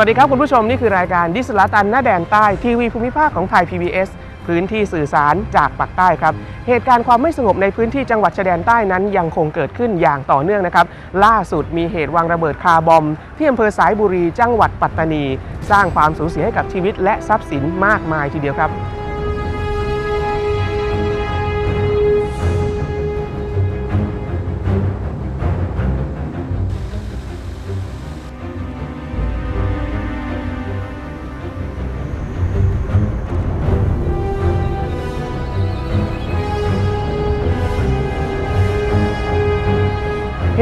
สวัสดีครับคุณผู้ชมนี่คือรายการดิสลาตันหน้าแดนใต้ทีวีภูมิภาคของไทย PBS พื้นที่สื่อสารจากปากใต้ครับ เหตุการณ์ความไม่สงบในพื้นที่จังหวัดชายแดนใต้นั้นยังคงเกิดขึ้นอย่างต่อเนื่องนะครับ ล่าสุดมีเหตุวางระเบิดคาร์บอม ที่อำเภอสายบุรีจังหวัดปัตตานี สร้างความสูญเสียให้กับชีวิตและทรัพย์สินมากมายทีเดียวครับ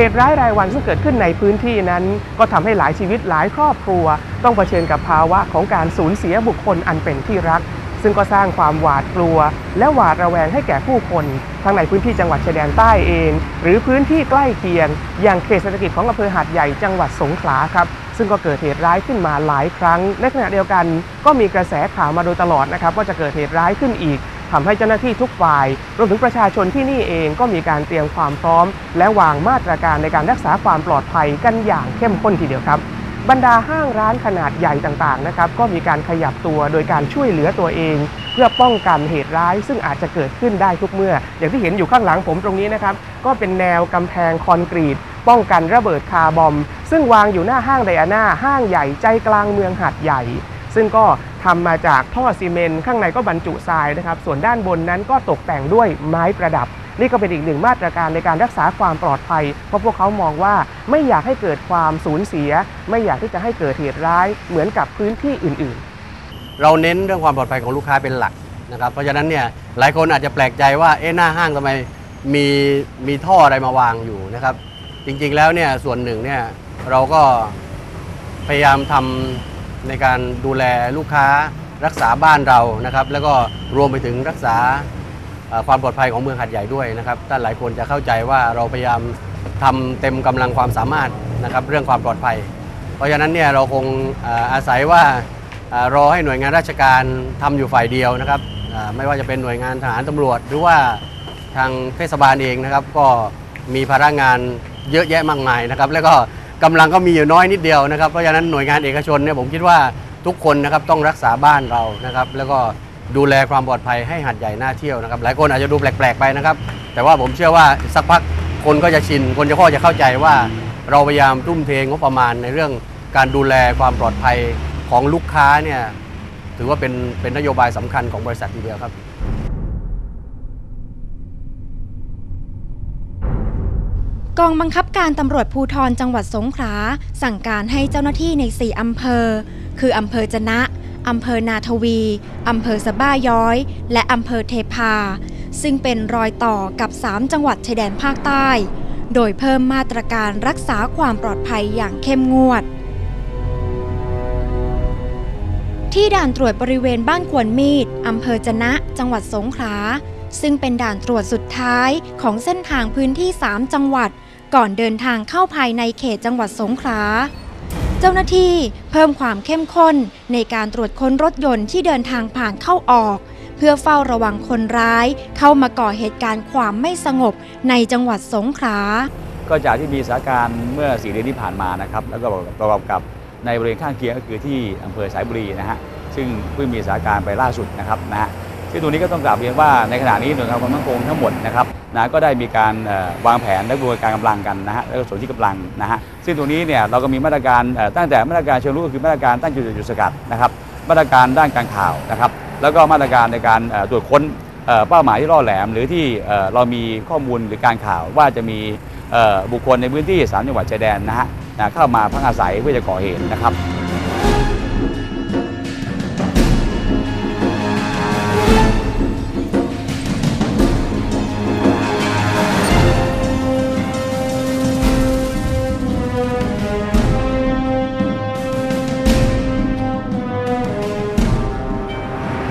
เหตุร้ายรายวันซึ่งเกิดขึ้นในพื้นที่นั้น ก็ทำให้หลายชีวิตหลายครอบครัว ต้องเผชิญกับภาวะของการสูญเสียบุคคลอันเป็นที่รัก ซึ่งก็สร้างความหวาดกลัว และหวาดระแวงให้แก่ผู้คน ทั้งในพื้นที่จังหวัดชายแดนใต้เอง หรือพื้นที่ใกล้เคียง อย่างเขตเศรษฐกิจของอำเภอหาดใหญ่จังหวัดสงขลาครับซึ่งก็เกิดเหตุร้ายขึ้นมาหลายครั้ง ในขณะเดียวกันก็มีกระแสข่าวมาโดยตลอดนะครับว่าจะเกิดเหตุร้ายขึ้นอีก ทำให้เจ้าหน้าที่ทุกฝ่ายรวมถึงประชาชนที่นี่เองก็มีการเตรียมความพร้อม และวางมาตรการในการรักษาความปลอดภัยกันอย่างเข้มข้นทีเดียวครับบรรดาห้างร้านขนาดใหญ่ต่างๆนะครับก็มีการขยับตัวโดยการช่วยเหลือตัวเอง เพื่อป้องกันเหตุร้าย ซึ่งอาจจะเกิดขึ้นได้ทุกเมื่อ อย่างที่เห็นอยู่ข้างหลังผมตรงนี้นะครับก็เป็นแนวกำแพงคอนกรีต ป้องกันระเบิดคาร์บอม ซึ่งวางอยู่หน้าห้างไดอาน่าห้างใหญ่ใจกลางเมืองหัดใหญ่ ซึ่งก็ทำมาจากท่อซีเมนต์ข้างในก็บรรจุทรายนะครับ ส่วนด้านบนนั้นก็ตกแต่งด้วยไม้ประดับ นี่ก็เป็นอีกหนึ่งมาตรการในการรักษาความปลอดภัย เพราะพวกเขามองว่าไม่อยากให้เกิดความสูญเสีย ไม่อยากที่จะให้เกิดเหตุร้ายเหมือนกับพื้นที่อื่นๆ เราเน้นเรื่องความปลอดภัยของลูกค้าเป็นหลักนะครับ เพราะฉะนั้นเนี่ยหลายคนอาจจะแปลกใจว่าเอ๊ะหน้าห้างทำไมมีมีท่ออะไรมาวางอยู่นะครับ จริงๆแล้วเนี่ยส่วนหนึ่งเนี่ยเราก็พยายามทำ ในการดูแลลูกค้ารักษาบ้านเรานะครับ แล้วก็รวมไปถึงรักษาความปลอดภัยของเมืองหัดใหญ่ด้วยนะครับท่านหลายคนจะเข้าใจว่าเราพยายามทำเต็มกำลังความสามารถนะครับเรื่องความปลอดภัย เพราะฉะนั้นเนี่ยเราคงอาศัยว่ารอให้หน่วยงานราชการทำอยู่ฝ่ายเดียวนะครับไม่ว่าจะเป็นหน่วยงานทหารตำรวจ หรือว่าทางเทศบาลเองนะครับ ก็มีภาระงานเยอะแยะมากมายนะครับ แล้วก็ กำลังก็มีอยู่น้อยนิดเดียวนะครับเพราะฉะนั้นหน่วยงานเอกชนเนี่ยผมคิดว่าทุกคนนะครับต้องรักษาบ้านเรานะครับ แล้วก็ดูแลความปลอดภัยให้หัดใหญ่น่าเที่ยวนะครับ หลายคนอาจจะดูแปลกๆไปนะครับ แต่ว่าผมเชื่อว่าสักพักคนก็จะชิน คนจะก็จะเข้าใจว่า เราพยายามทุ่มเทงบประมาณในเรื่องการดูแลความปลอดภัยของลูกค้าเนี่ยถือว่าเป็นเป็นนโยบายสำคัญของบริษัททีเดียวครับ กองบังคับการตำรวจภูทรจังหวัดสงขลาสั่งการให้เจ้าหน้าที่ใน 4 อำเภอ คืออำเภอจนะอำเภอนาทวีอำเภอสะบ้าย้อย และอำเภอเทพา ซึ่งเป็นรอยต่อกับ 3 จังหวัดชายแดนภาคใต้ โดยเพิ่มมาตรการรักษาความปลอดภัยอย่างเข้มงวด ที่ด่านตรวจบริเวณบ้านขวนมีดอำเภอจนะ จังหวัดสงขลาซึ่งเป็นด่านตรวจสุดท้ายของเส้นทางพื้นที่ 3 จังหวัด ก่อนเดินทางเข้าภายในเขตจังหวัดสงขลา เจ้าหน้าที่เพิ่มความเข้มข้นในการตรวจค้นรถยนต์ที่เดินทางผ่านเข้าออก เพื่อเฝ้าระวังคนร้าย เข้ามาก่อเหตุการณ์ความไม่สงบในจังหวัดสงขลา ก็จากที่มีสถานการณ์เมื่อสี่เดือนที่ผ่านมานะครับ แล้วก็ประกอบกับในบริเวณข้างเคียงก็คือที่อำเภอสายบุรีนะฮะซึ่งเพิ่งมีสถานการณ์ไปล่าสุดนะครับนะฮะซึ่งตรงนี้ก็ต้องกราบเรียนว่าในขณะนี้หน่วยงานความมั่นคงทั้งหมดนะครับ นะก็ได้มีการวางแผนและกระบวนการกำลังกันนะฮะแล้วก็ส่วนที่กำลังนะฮะซึ่งตรงนี้เนี่ยเราก็มีมาตรการตั้งแต่มาตรการเชิงรุกก็คือมาตรการตั้งจุดจุดสกัดนะครับมาตรการด้านการข่าวนะครับแล้วก็มาตรการในการตรวจค้นเป้าหมายที่ล่อแหลม หรือที่เรามีข้อมูลหรือการข่าวว่าจะมีบุคคลในพื้นที่สามจังหวัดชายแดนนะฮะนะเข้ามาพักอาศัยเพื่อจะก่อเหตุนะครับ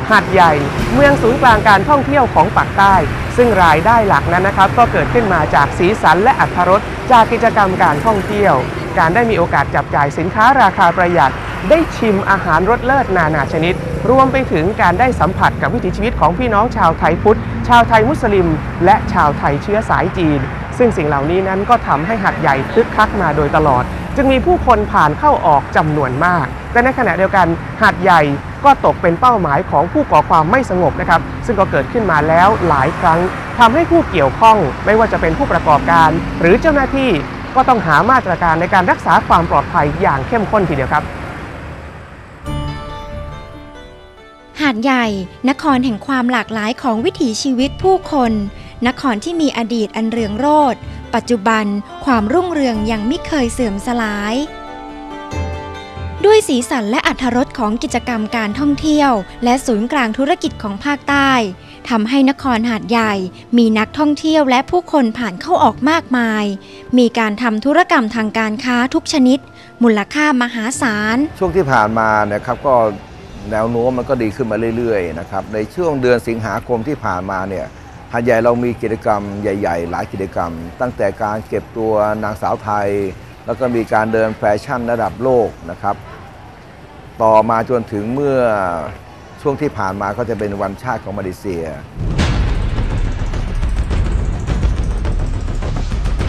หาดใหญ่ เมืองศูนย์กลางการท่องเที่ยวของปากใต้ ซึ่งรายได้หลักนั้นนะครับ ก็เกิดขึ้นมาจากสีสันและอัตรสจากกิจกรรมการท่องเที่ยว การได้มีโอกาสจับจ่ายสินค้าราคาประหยัด ได้ชิมอาหารรสเลิศนานาชนิด รวมไปถึงการได้สัมผัสกับวิถีชีวิตของพี่น้องชาวไทยพุทธ ชาวไทยมุสลิม และชาวไทยเชื้อสายจีน ซึ่งสิ่งเหล่านี้นั้นก็ทำให้หัดใหญ่คึกคักมาโดยตลอด จึงมีผู้คนผ่านเข้าออกจำนวนมาก แต่ในขณะเดียวกันหาดใหญ่ ก็ตกเป็นเป้าหมายของผู้ก่อความไม่สงบนะครับ ซึ่งก็เกิดขึ้นมาแล้วหลายครั้งทำให้ผู้เกี่ยวข้องไม่ว่าจะเป็นผู้ประกอบการ หรือเจ้าหน้าที่ก็ต้องหามาตรการในการรักษาความปลอดภัยอย่างเข้มข้นทีเดียวครับหาดใหญ่ นครแห่งความหลากหลายของวิถีชีวิตผู้คน นครที่มีอดีตอันเรืองโรจน์ปัจจุบันความรุ่งเรืองยังไม่เคยเสื่อมสลาย ด้วยสีสันและอัธรสของกิจกรรมการท่องเที่ยว และศูนย์กลางธุรกิจของภาคใต้ทำให้นครหาดใหญ่ มีนักท่องเที่ยวและผู้คนผ่านเข้าออกมากมาย มีการทำธุรกรรมทางการค้าทุกชนิด มูลค่ามหาศาล ช่วงที่ผ่านมานะครับก็แนวโน้มมันก็ดีขึ้นมาเรื่อยๆนะครับในช่วงเดือนสิงหาคมที่ผ่านมาเนี่ยหาดใหญ่เรามีกิจกรรมใหญ่ ๆ หลายกิจกรรม ตั้งแต่การเก็บตัวนางสาวไทย แล้วก็มีการเดินแฟชั่นระดับโลกนะครับ ต่อมาจนถึงเมื่อช่วงที่ผ่านมาก็จะเป็นวันชาติของมาเลเซีย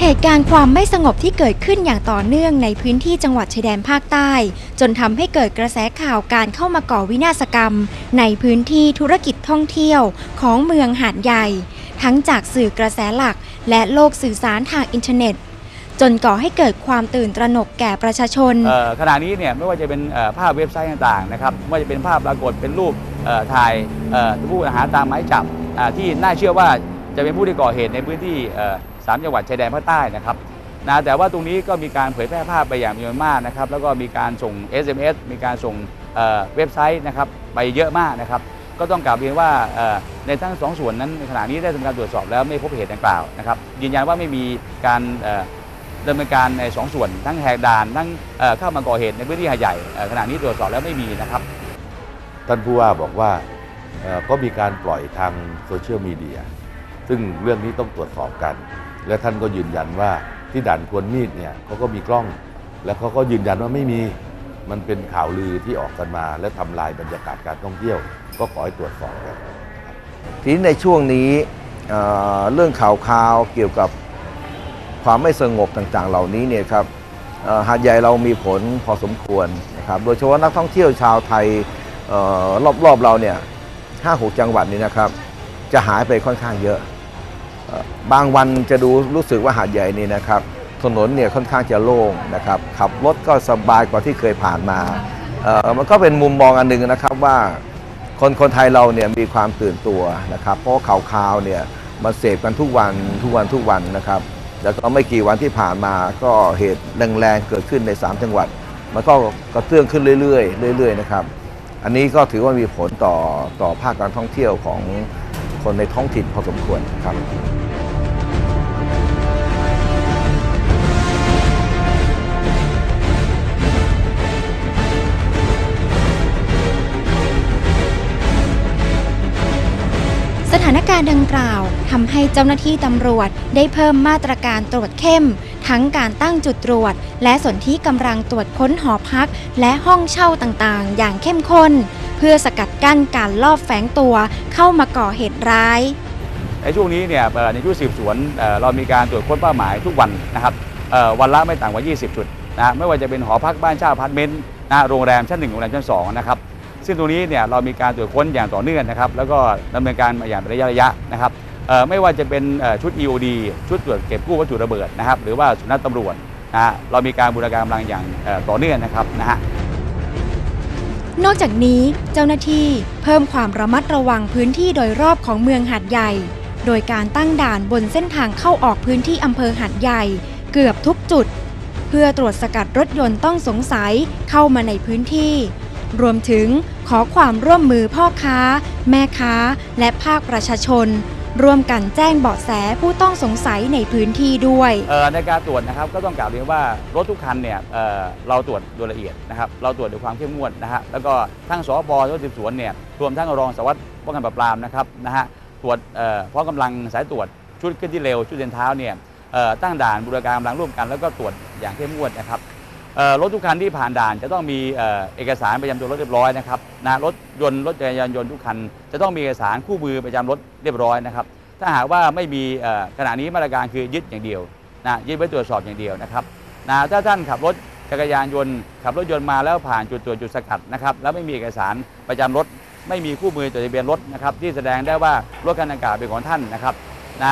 เหตุการณ์ความไม่สงบที่เกิดขึ้นอย่างต่อเนื่องในพื้นที่จังหวัดชายแดนภาคใต้ จนทำให้เกิดกระแสข่าวการเข้ามาก่อวินาศกรรม ในพื้นที่ธุรกิจท่องเที่ยวของเมืองหาดใหญ่ ทั้งจากสื่อกระแสหลัก และโลกสื่อสารทางอินเทอร์เน็ต จนก่อให้เกิดความตื่นตระหนกแก่ประชาชน ขณะนี้เนี่ยไม่ว่าจะเป็นภาพเว็บไซต์ต่างๆนะครับไม่ว่าจะเป็นภาพปรากฏเป็นรูปถ่ายผู้อาหารตามหมายจับที่น่าเชื่อว่าจะเป็นผู้ที่ก่อเหตุในพื้นที่เอ่อสามจังหวัดชายแดนภาคใต้นะครับนะแต่ว่าตรงนี้ก็มีการเผยแพร่ภาพไปอย่างมีมากนะครับแล้วก็มีการส่ง SMS มีการส่งเว็บไซต์นะครับไปเยอะมากนะครับก็ต้องกล่าวเรียนว่าในทั้งสองส่วนนั้นขณะนี้ได้ทำการตรวจสอบแล้วไม่พบเหตุดังกล่าวนะครับยืนยันว่าไม่มีการ ดำเนินการในสองส่วนทั้งแหกด่านทั้งเอ่อเข้ามาก่อเหตุในพื้นที่หาดใหญ่เอ่อขณะนี้ตรวจสอบแล้วไม่มีนะครับ ท่านผู้ว่าบอกว่าเอ่อก็มีการปล่อยทางโซเชียลมีเดียซึ่งเรื่องนี้ต้องตรวจสอบกัน และท่านก็ยืนยันว่าที่ด่านควรมีดเนี่ยเขาก็มีกล้อง และเขาก็ยืนยันว่าไม่มีมันเป็นข่าวลือที่ออกกันมา และทำลายบรรยากาศการท่องเที่ยว ก็ขอให้ตรวจสอบกันทีนี้ในช่วงนี้เอ่อเรื่องข่าวข่าวเกี่ยวกับ ความไม่สงบต่างๆ เหล่านี้เนี่ยครับหาดใหญ่เรามีผลพอสมควรนะครับโดยเฉพาะนักท่องเที่ยวชาวไทยรอบๆเราเนี่ยห้าหกจังหวัดนี้นะครับ จะหายไปค่อนข้างเยอะ บางวันจะดูรู้สึกว่าหาดใหญ่นี่นะครับ ถนนเนี่ยค่อนข้างจะโล่งนะครับ ขับรถก็สบายกว่าที่เคยผ่านมามันก็เป็นมุมมองอันหนึ่งนะครับว่าคนคนไทยเราเนี่ยมีความตื่นตัวนะครับ เพราะข่าวข่าวๆเนี่ยมาเสพกันทุกวันทุกวันทุกวันนะครับ แล้วก็ไม่กี่วันที่ผ่านมาก็เหตุแรงๆเกิดขึ้นใน 3 จังหวัด มันก็กระเตื้องขึ้นเรื่อยๆเรื่อยๆนะครับ อันนี้ก็ถือว่ามีผลต่อต่อภาคการท่องเที่ยวของคนในท้องถิ่นพอสมควรครับ สถานการณ์ดังกล่าวทำให้เจ้าหน้าที่ตำรวจได้เพิ่มมาตรการตรวจเข้ม ทั้งการตั้งจุดตรวจ และส่วนที่กำลังตรวจค้นหอพัก และห้องเช่าต่างๆ อย่างเข้มข้น เพื่อสกัดกั้นการลอบแฝงตัวเข้ามาก่อเหตุร้าย ในช่วงนี้เนี่ยในชุดสืบสวนเเรามีการตรวจค้นเป้าหมายทุกวันนะครับวันละไม่ต่ำกว่า 20 จุดนะไม่ว่าจะเป็นหอพักบ้านเช่าพาร์ตเมนต์นะโรงแรมชั้น 1 โรงแรมชั้น2นะครับ ซึ่งตรงนี้เนี่ยเรามีการตรวจค้นอย่างต่อเนื่องนะครับ แล้วก็ดำเนินการมาอย่างระยะระยะนะครับไม่ว่าจะเป็นชุด EOD ชุดตรวจเก็บกู้วัตถุระเบิดนะครับ หรือว่าสุนัขตำรวจนะฮะเรามีการบูรณาการกำลังอย่างต่อเนื่องนะครับนะฮะนอกจากนี้เจ้าหน้าที่เพิ่มความระมัดระวังพื้นที่โดยรอบของเมืองหาดใหญ่ โดยการตั้งด่านบนเส้นทางเข้าออกพื้นที่อำเภอหาดใหญ่ เกือบทุกจุด เพื่อตรวจสกัดรถยนต์ต้องสงสัยเข้ามาในพื้นที่ รวมถึงขอความร่วมมือพ่อค้า แม่ค้า และภาคประชาชน ร่วมกันแจ้งเบาะแสผู้ต้องสงสัยในพื้นที่ด้วยในการตรวจนะครับก็ต้องกล่าวเรียนว่ารถทุกคันเนี่ยเเราตรวจโดยละเอียดนะครับเราตรวจด้วยความเข้มงวดนะฮะแล้วก็ทั้งสบชุดสืบสวนเนี่ยรวมทั้งรองสารวัสดิ์ป้องกันปราบปรามนะครับนะฮะตรวจพร้อมกำลังสายตรวจชุดเคลื่อนที่เร็วชุดเดินเท้าเนี่ยตั้งด่านบูรณาการกำลังร่วมกันแล้วก็ตรวจอย่างเข้มงวดนะครับ รถทุกคันที่ผ่านด่านจะต้องมีเอกสารประจำตัวรถเรียบร้อยนะครับนะรถยนต์รถจักรยานยนต์ทุกคัน จะต้องมีเอกสารคู่มือประจำรถเรียบร้อยนะครับ ถ้าหากว่าไม่มีขณะนี้มาตรการคือยึดอย่างเดียวนะยึดไว้ตรวจสอบอย่างเดียวนะครับนะถ้าท่านขับรถจักรยานยนต์ขับรถยนต์มาแล้วผ่านจุดตรวจจุดสกัดนะครับแล้วไม่มีเอกสารประจำรถ ไม่มีคู่มือจดทะเบียนรถนะครับที่แสดงได้ว่ารถคันดังกล่าวเป็นของท่านนะครับนะ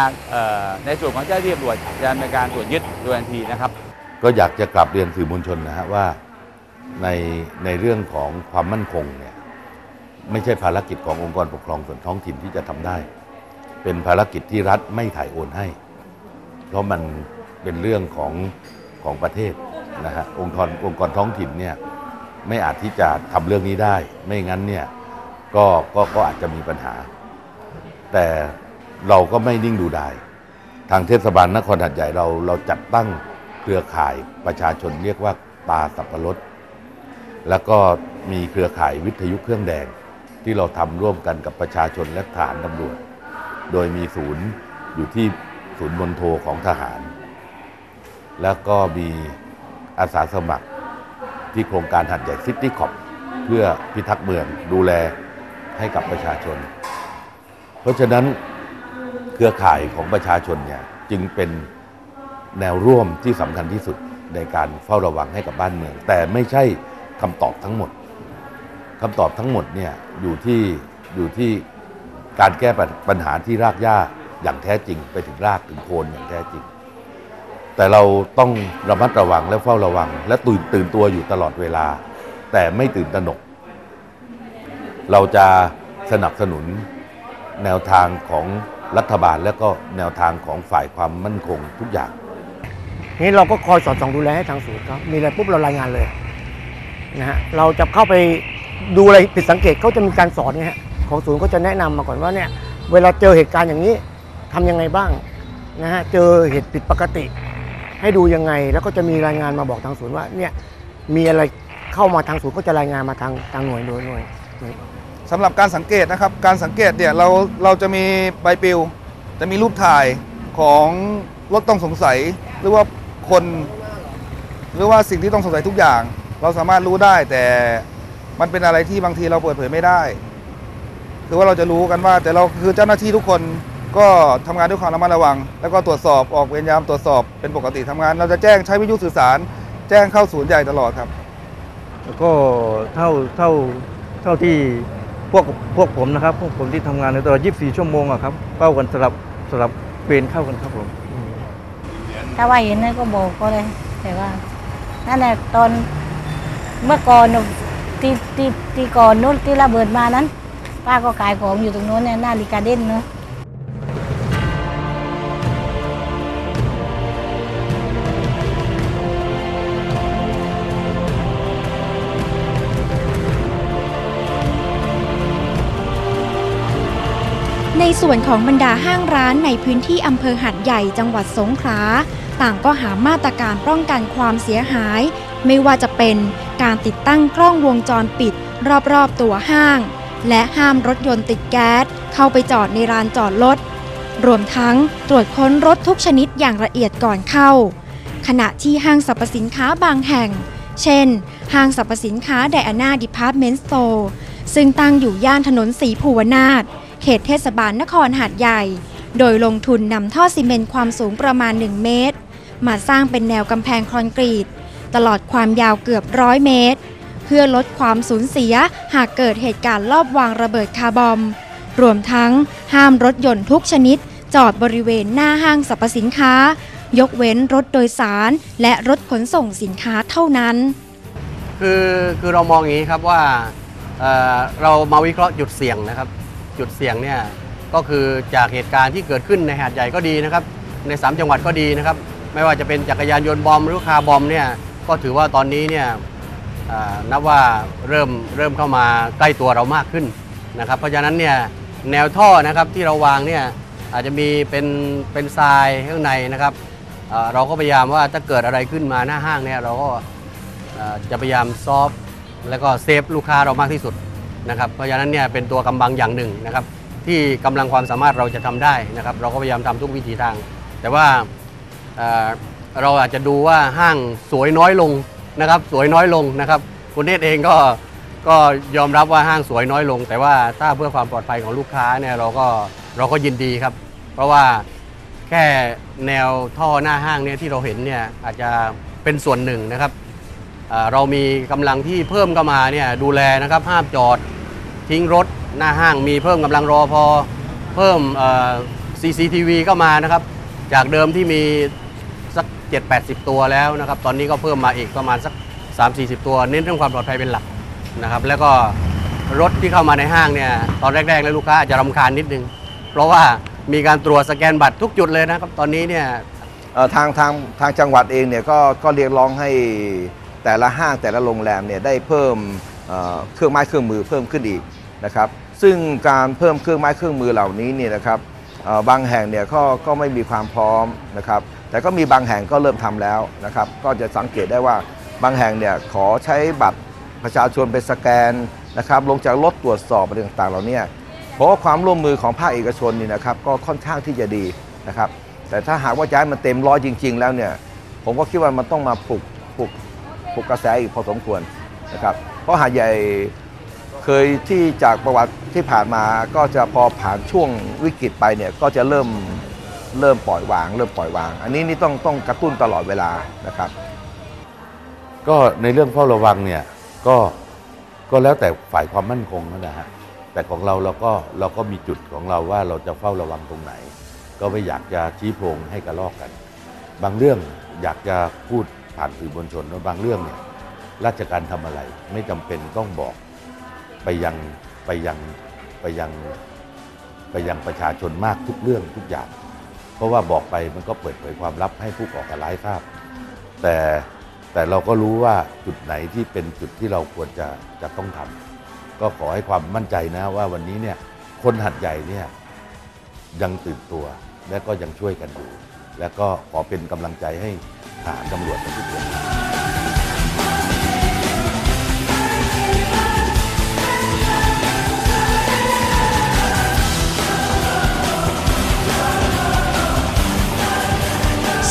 ในส่วนของเจ้าหน้าที่ตำรวจจะดำเนินการตรวจยึดโดยทันทีนะครับ ก็อยากจะกลับเรียนสื่อมวลชนนะฮะว่าในในเรื่องของความมั่นคงเนี่ยไม่ใช่ภารกิจขององค์กรปกครองส่วนท้องถิ่นที่จะทำได้ เป็นภารกิจที่รัฐไม่ถ่ายโอนให้ เพราะมันเป็นเรื่องของของประเทศนะฮะองค์กรองค์กรท้องถิ่นเนี่ยไม่อาจที่จะทำเรื่องนี้ได้ ไม่งั้นเนี่ยก็ก็ก็อาจจะมีปัญหา แต่เราก็ไม่นิ่งดูดายทางเทศบาลนครหัดใหญ่เราเราจัดตั้ง เครือข่ายประชาชนเรียกว่าตาสับปะรดแล้วก็มีเครือข่ายวิทยุเครื่องแดง ที่เราทำร่วมกันกับประชาชนและทหารตำรวจ โดยมีศูนย์อยู่ที่ศูนย์มณโทของทหาร แล้วก็มีอาสาสมัครที่โครงการหัดใหญ่ซิตี้คอปเพื่อพิทักษ์เมืองดูแลให้กับประชาชน เพราะฉะนั้นเครือข่ายของประชาชนเนี่ยจึงเป็น แนวร่วมที่สำคัญที่สุดในการเฝ้าระวังให้กับบ้านเมือง แต่ไม่ใช่คำตอบทั้งหมดคำตอบทั้งหมดเนี่ยอยู่ที่อยู่ที่การแก้ปัญหาที่รากหญ้าอย่างแท้จริงไปถึงรากถึงโคนอย่างแท้จริง แต่เราต้องระมัดระวังและเฝ้าระวัง และตื่นตื่นตัวอยู่ตลอดเวลา แต่ไม่ตื่นตระหนก เราจะสนับสนุนแนวทางของรัฐบาลและก็แนวทางของฝ่ายความมั่นคงทุกอย่าง นี่เราก็คอยสอดส่องดูแลให้ทางศูนย์ครับมีอะไรปุ๊บเรารายงานเลยนะฮะเราจะเข้าไปดูอะไรผิดสังเกตเขาจะมีการสอนไงฮะของศูนย์ก็จะแนะนำมาก่อนว่าเนี่ยเวลาเจอเหตุการณ์อย่างนี้ทำยังไงบ้างนะฮะเจอเหตุผิดปกติ ให้ดูยังไงแล้วก็จะมีรายงานมาบอกทางศูนย์ว่าเนี่ยมีอะไรเข้ามาทางศูนย์ก็จะรายงานมาทางทางหน่วยโดยหน่วยหน่วยสำหรับการสังเกตนะครับการสังเกตเนี่ยเราเราจะมีใบปลิว จะมีรูปถ่ายของรถต้องสงสัยหรือว่า คน หรือว่าสิ่งที่ต้องสงสัยทุกอย่าง เราสามารถรู้ได้แต่มันเป็นอะไรที่บางทีเราเปิดเผยไม่ได้ คือว่าเราจะรู้กันว่า แต่เราคือเจ้าหน้าที่ทุกคนก็ทำงานด้วยความระมัดระวัง แล้วก็ตรวจสอบออกเวรยามตรวจสอบเป็นปกติทำงาน เราจะแจ้งใช้วิทยุสื่อสาร แจ้งเข้าศูนย์ใหญ่ตลอดครับ แล้วก็เท่าเท่าเท่าที่พวกพวกผมนะครับพวกผมที่ทำงานในตลอด 24 ชั่วโมงอะครับเข้ากันสลับสลับเวรเข้ากันครับผม ถ้าว่าเห็นนะก็บอกก็เลย แต่ว่านั่นแหละตอนเมื่อก่อนที่ที่ที่ก่อนนู้นที่ระเบิดมานั้น ป้าก็ขายของอยู่ตรงโน้นเนี่ยหน้าลิกาเด้นเนาะในส่วนของบรรดาห้างร้านในพื้นที่อำเภอหัดใหญ่จังหวัดสงขลา ต่างก็หามาตรการป้องกันความเสียหาย ไม่ว่าจะเป็นการติดตั้งกล้องวงจรปิด รอบๆตัวห้าง และห้ามรถยนต์ติดแก๊ส เข้าไปจอดในลานจอดรถรวมทั้งตรวจค้นรถทุกชนิดอย่างละเอียดก่อนเข้า ขณะที่ห้างสรรพสินค้าบางแห่ง เช่น ห้างสรรพสินค้าไดอาน่าดิพาร์ตเมนต์สโตร์ซึ่งตั้งอยู่ย่านถนนสีภูวนาถเขตเทศบาลนครหาดใหญ่ โดยลงทุนนำท่อซีเมนต์ความสูงประมาณ 1 เมตร มาสร้างเป็นแนวกำแพงคอนกรีต ตลอดความยาวเกือบร้อยเมตร เพื่อลดความสูญเสียหากเกิดเหตุการณ์ลอบวางระเบิดคาร์บอม รวมทั้งห้ามรถยนต์ทุกชนิด จอดบริเวณหน้าห้างสรรพสินค้า ยกเว้นรถโดยสาร และรถขนส่งสินค้าเท่านั้น คือคือเรามองอย่างนี้ครับว่าเเรามาวิเคราะห์จุดเสี่ยงนะครับ จุดเสี่ยงเนี่ยก็คือจากเหตุการณ์ที่เกิดขึ้นในหาดใหญ่ก็ดีนะครับ ใน 3 จังหวัดก็ดีนะครับ ไม่ว่าจะเป็นจักรยานยนต์บอมหรือคาร์บอมเนี่ยก็ถือว่าตอนนี้เนี่ยนับว่าเริ่มเริ่มเข้ามาใกล้ตัวเรามากขึ้นนะครับเพราะฉะนั้นเนี่ยแนวท่อนะครับที่เราวางเนี่ยอาจจะมีเป็นเป็นทรายข้างในนะครับเราก็พยายามว่าถ้าเกิดอะไรขึ้นมาหน้าห้างเนี่ยเราก็จะพยายามซอฟแล้วก็เซฟลูกค้าเรามากที่สุดนะครับเพราะฉะนั้นเนี่ยเป็นตัวกำบังอย่างหนึ่งนะครับที่กำลังความสามารถเราจะทำได้นะครับ เราก็พยายามทำทุกวิธีทาง แต่ว่า เราอาจจะดูว่าห้างสวยน้อยลงนะครับ สวยน้อยลงนะครับคุณเนตเองก็ก็ยอมรับว่าห้างสวยน้อยลง แต่ว่าถ้าเพื่อความปลอดภัยของลูกค้าเนี่ยเราก็เราก็ยินดีครับ เพราะว่าแค่แนวท่อหน้าห้างเนี่ยที่เราเห็นเนี่ยอาจจะเป็นส่วนหนึ่งนะครับเรามีกำลังที่เพิ่มเข้ามาเนี่ยดูแลนะครับห้ามจอดทิ้งรถหน้าห้างมีเพิ่มกำลังรอพอเพิ่ม CCTV เข้ามานะครับ จากเดิมที่มี 7-80 ตัวแล้วนะครับตอนนี้ก็เพิ่มมาอีกประมาณสัก 3-40 ตัว เน้นเรื่องความปลอดภัยเป็นหลักนะครับแล้วก็รถที่เข้ามาในห้างเนี่ยตอนแรก ๆ แล้วลูกค้าอาจจะรำคาญนิดนึง เพราะว่ามีการตรวจสแกนบัตรทุกจุดเลยนะครับตอนนี้เนี่ยทางทางทางจังหวัดเองเนี่ยก็ก็เรียกร้องให้แต่ละห้างแต่ละโรงแรมเนี่ยได้เพิ่มเเครื่องไม้เครื่องมือเพิ่มขึ้นอีกนะครับซึ่งการเพิ่มเครื่องไม้เครื่องมือเหล่านี้เนี่ยนะครับบางแห่งเนี่ยก็ก็ไม่มีความพร้อมนะครับ แต่ก็มีบางแห่งก็เริ่มทำแล้วนะครับ ก็จะสังเกตได้ว่าบางแห่งเนี่ยขอใช้บัตรประชาชนเป็นสแกนนะครับ ลงจากรถตรวจสอบอะไรต่างๆเหล่านี้เพราะว่าความร่วมมือของภาคเอกชนนี่นะครับก็ค่อนข้างที่จะดีนะครับ แต่ถ้าหากว่าให้มันเต็มร้อยจริง ๆ แล้วเนี่ยผมก็คิดว่ามันต้องมาปลุกปลุกปลุกกระแสอีกพอสมควรนะครับ เพราะหาดใหญ่เคยที่จากประวัติที่ผ่านมาก็จะพอผ่านช่วงวิกฤตไปเนี่ยก็จะเริ่ม เริ่มปล่อยวาง เริ่มปล่อยวาง อันนี้นี่ต้องต้องกระตุ้นตลอดเวลานะครับ ก็ในเรื่องเฝ้าระวังเนี่ยก็ก็แล้วแต่ฝ่ายความมั่นคงนะฮะแต่ของเราเราก็เราก็มีจุดของเราว่าเราจะเฝ้าระวังตรงไหน ก็ไม่อยากจะชี้โพงให้กระลอกกัน บางเรื่องอยากจะพูดผ่านสื่อมวลชนว่าบางเรื่องเนี่ยราชการทำอะไร ไม่จำเป็นต้องบอกไปยังไปยังไปยังไปยังประชาชนมากทุกเรื่องทุกอย่าง เพราะว่าบอกไปมันก็เปิดเผยความลับให้ผู้ก่อการร้ายทราบ แต่แต่เราก็รู้ว่าจุดไหนที่เป็นจุดที่เราควรจะจะต้องทำก็ขอให้ความมั่นใจนะว่าวันนี้เนี่ยคนหัดใหญ่เนี่ยยังตื่นตัวและก็ยังช่วยกันอยู่ และก็ขอเป็นกำลังใจให้ทหารตำรวจทุกคน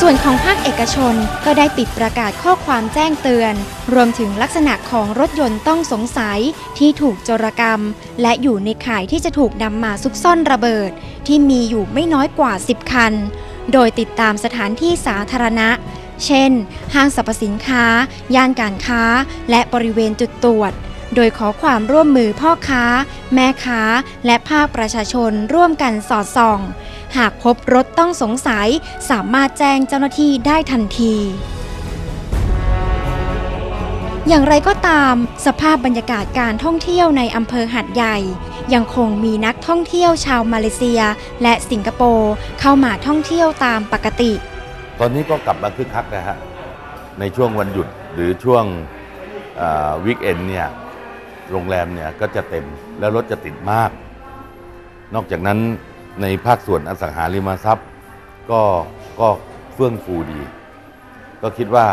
ส่วนของภาคเอกชนก็ได้ติดประกาศข้อความแจ้งเตือน รวมถึงลักษณะของรถยนต์ต้องสงสัยที่ถูกโจรกรรม และอยู่ในข่ายที่จะถูกนำมาซุกซ่อนระเบิด ที่มีอยู่ไม่น้อยกว่า 10 คัน โดยติดตามสถานที่สาธารณะ เช่น ห้างสรรพสินค้า ย่านการค้า และบริเวณจุดตรวจ โดยขอความร่วมมือพ่อค้า แม่ค้า และภาคประชาชนร่วมกันสอดส่อง หากพบรถต้องสงสัย สามารถแจ้งเจ้าหน้าที่ได้ทันทีอย่างไรก็ตาม สภาพบรรยากาศการท่องเที่ยวในอำเภอหาดใหญ่ ยังคงมีนักท่องเที่ยวชาวมาเลเซีย และสิงคโปร์เข้ามาท่องเที่ยวตามปกติ ตอนนี้ก็กลับมาคึกคักนะฮะในช่วงวันหยุดหรือช่วงวิกเอนเนี่ยโรงแรมเนี่ยก็จะเต็มแล้วรถจะติดมาก นอกจากนั้น ในภาคส่วนอสังหาริมทรัพย์ ก็ก็เฟื่องฟูดี ก็คิดว่า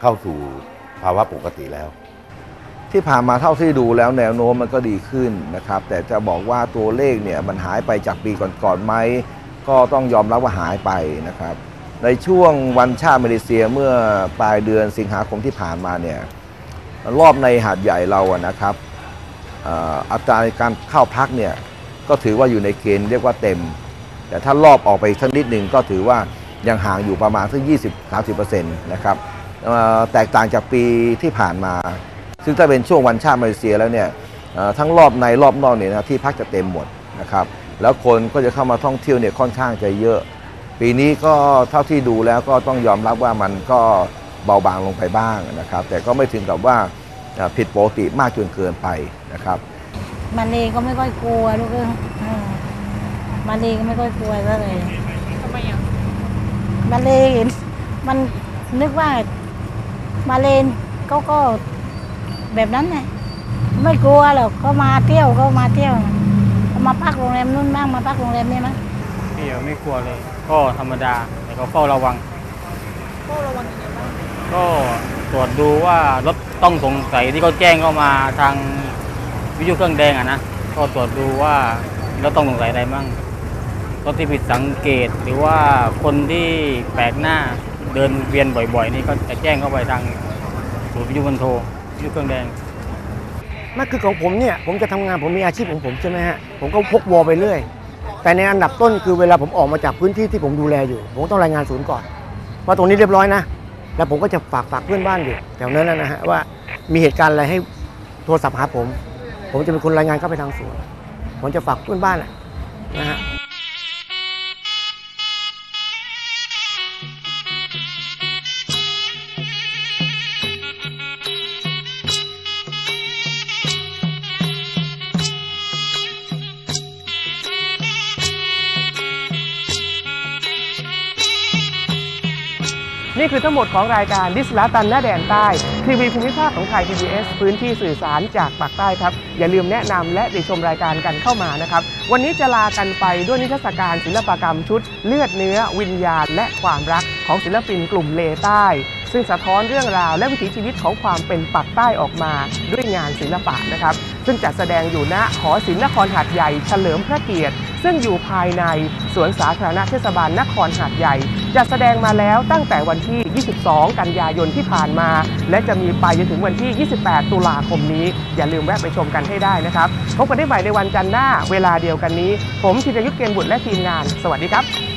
เข้าสู่ภาวะปกติแล้ว ที่ผ่านมาเท่าที่ดูแล้วแนวโน้มมันก็ดีขึ้นนะครับ แต่จะบอกว่าตัวเลขเนี่ยมันหายไปจากปีก่อนๆไหมก็ต้องยอมรับว่าหายไปนะครับ ในช่วงวันชาติมาเลเซียเมื่อปลายเดือนสิงหาคมที่ผ่านมาเนี่ยรอบในหาดใหญ่เราอะนะครับอ่ออัตราการเข้าพักเนี่ย ก็ถือว่าอยู่ในเกณฑ์เรียกว่าเต็ม แต่ถ้ารอบออกไปสักนิดหนึ่งก็ถือว่ายังห่างอยู่ประมาณสัก20-30%นะครับแตกต่างจากปีที่ผ่านมา ซึ่งถ้าเป็นช่วงวันชาติมาเลเซียแล้วเนี่ยทั้งรอบในรอบนอกเนี่ยนะที่พักจะเต็มหมดนะครับ แล้วคนก็จะเข้ามาท่องเที่ยวเนี่ยค่อนข้างจะเยอะ ปีนี้ก็เท่าที่ดูแล้วก็ต้องยอมรับว่ามันก็เบาบางลงไปบ้างนะครับ แต่ก็ไม่ถึงกับว่าผิดปกติมากจนเกินไปนะครับ มาเลก็ไม่ค่อยกลัวลูกเอ้ยเออมาเลก็ไม่ค่อยกลัวซะเลย ทำไมอะมาเลเห็นมันนึกว่ามาเลนเขาก็แบบนั้นไงไม่กลัวหรอกเขามาเที่ยวเขามาเที่ยวเขามาพักโรงแรมนู่นบ้างมาพักโรงแรมนี่มั้งพี่ไม่กลัวเลย ก็ธรรมดาแต่ก็เฝ้าระวังเฝ้าระวังยังไงบ้างก็ตรวจดูว่ารถต้องสงสัยที่เขาแจ้งเข้ามาทาง วิทยุเครื่องแดงอะนะก็ตรวจดูว่าเรถต้องสงสัยอะไรมั่งรถที่ผิดสังเกตหรือว่าคนที่แปลกหน้าเดินเวียนบ่อยๆ นี่ก็จะแจ้งเข้าไปทางศูนย์วิทยุคอนโทรวิทยุเครื่องแดงนั่นคือของผมเนี่ยผมจะทำงานผมมีอาชีพของผมใช่ไหมฮะผมก็พกวอลไปเรื่อย แต่ในอันดับต้นคือเวลาผมออกมาจากพื้นที่ที่ผมดูแลอยู่ ผมต้องรายงานศูนย์ก่อนว่าตรงนี้เรียบร้อยนะแล้วผมก็จะฝากฝากเพื่อนบ้านอยู่แถวนั้นนะฮะว่ามีเหตุการณ์อะไรให้โทรศัพท์หาผม ผมจะเป็นคนรายงานเข้าไปทางสวนผมจะฝากเพื่อนบ้านน่ะนะฮะ นี่คือทั้งหมดของรายการดิสลาตันหน้าแดนใต้ ทีวีภูมิภาคของไทย PBS พื้นที่สื่อสารจากปากใต้ครับ อย่าลืมแนะนำและติชมรายการกันเข้ามานะครับ วันนี้จะลากันไปด้วยนิทรรศการศิลปกรรมชุด เลือดเนื้อ วิญญาณ และความรักของศิลปินกลุ่มเลใต้ ซึ่งสะท้อนเรื่องราวและวิถีชีวิตของความเป็นปักใต้ออกมาด้วยงานศิลปะนะครับ ซึ่งจัดแสดงอยู่ณหอศิลป์นครหาดใหญ่เฉลิมพระเกียรติ ซึ่งอยู่ภายในสวนสาธารณะเทศบาลนครหาดใหญ่ จัดแสดงมาแล้วตั้งแต่วันที่ 22 กันยายนที่ผ่านมา และจะมีไปจนถึงวันที่ 28 ตุลาคมนี้ อย่าลืมแวะไปชมกันให้ได้นะครับพบกันได้ใหม่ในวันจันทร์หน้าเวลาเดียวกันนี้ ผมธีรยุทธเกณฑ์บุตรและทีมงาน สวัสดีครับ